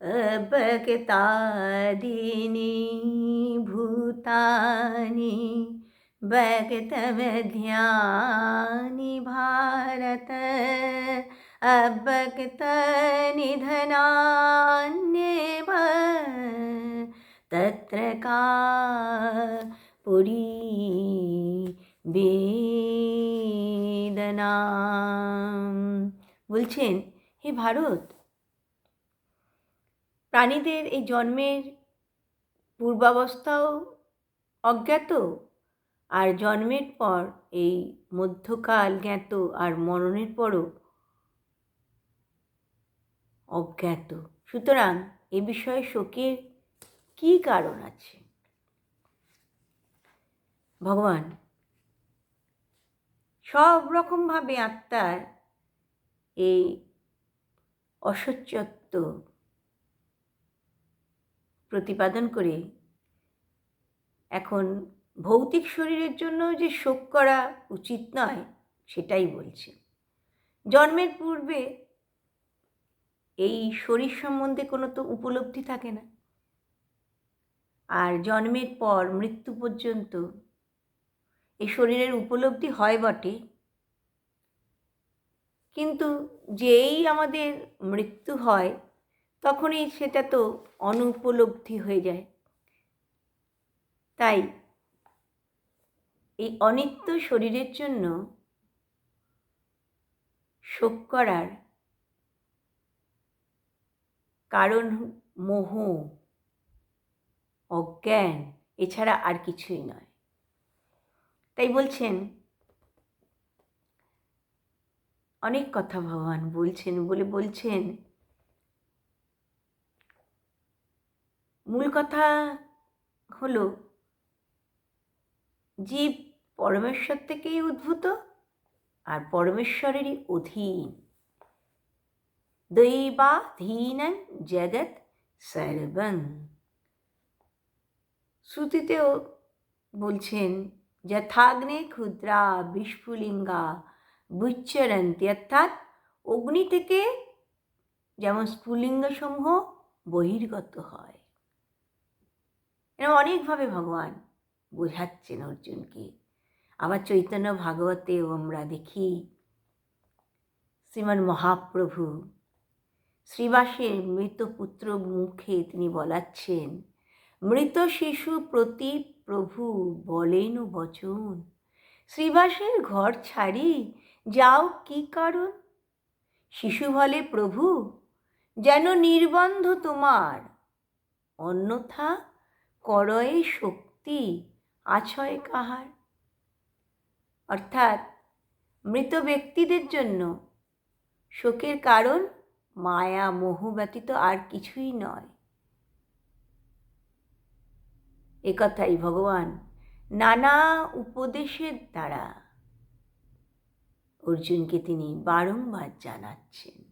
अबकतादिनी भूतानि बगतमध्यानि भारत अबगतनिधनान्येव तत्र का पुरी বেদনা বলছেন হে ভারত প্রাণীদের এই জন্মের পূর্বাবস্থাও অজ্ঞাত? আর জন্মের পর এই মধ্যকাল জ্ঞাত আর মরণের পরও অজ্ঞাত? সুতরাং এ বিষয়ে শোকের কী কারণ আছে? ভগবান, সব রকমভাবে আত্মার এই অসচ্যত্ব প্রতিপাদন করে। এখন ভৌতিক শরীরের জন্য যে শোক করা উচিত নয়, সেটাই বলছে। জন্মের পূর্বে এই শরীর সম্বন্ধে কোনো তো উপলব্ধি থাকে না। আর জন্মের পর মৃত্যু পর্যন্ত এই শরীরের উপলব্ধি হয় বটে। কিন্তু যেই আমাদের মৃত্যু হয় তখনই সেটা তো অনুপলব্ধি হয়ে যায়। তাই এই অনিত্য শরীরের জন্য শোক করার কারণ মোহ, অজ্ঞান এছাড়া আর কিছুই নয়। তাই বলছেন, অনেক কথা ভগবান বলছেন বলে বলছেন মূল কথা হল, জীব পরমেশ্বর থেকেই উদ্ভূত আর পরমেশ্বরেরই অধীন। দৈবাধীনং জগৎ সর্বং। শ্রুতিতেও বলছেন, যথাগ্নে ক্ষুদ্রা বিস্ফুলিঙ্গা বুচ্চরন্তি অর্থাৎ অগ্নি থেকে যেমন স্ফুলিঙ্গসমূহ বহির্গত হয়। অনেকভাবে ভগবান বোঝাচ্ছেন অর্জুনকে। আবার চৈতন্য ভাগবতেও আমরা দেখি, শ্রীমান মহাপ্রভু শ্রীবাসের মৃত পুত্র মুখে তিনি বলাচ্ছেন, মৃত শিশু প্রতি প্রভু বলেন বচন। শ্রীবাসের ঘর ছাড়ি যাও কি কারণ? শিশু বলে, প্রভু, যেন নির্বন্ধ তোমার অন্যথা করয়ে শক্তি, আছয় কাহার। অর্থাৎ মৃত ব্যক্তিদের জন্য শোকের কারণ মায়া, মোহ ব্যতীত আর কিছুই নয়। একথাই ভগবান নানা উপদেশের দ্বারা অর্জুনকে তিনি বারংবার জানাচ্ছেন।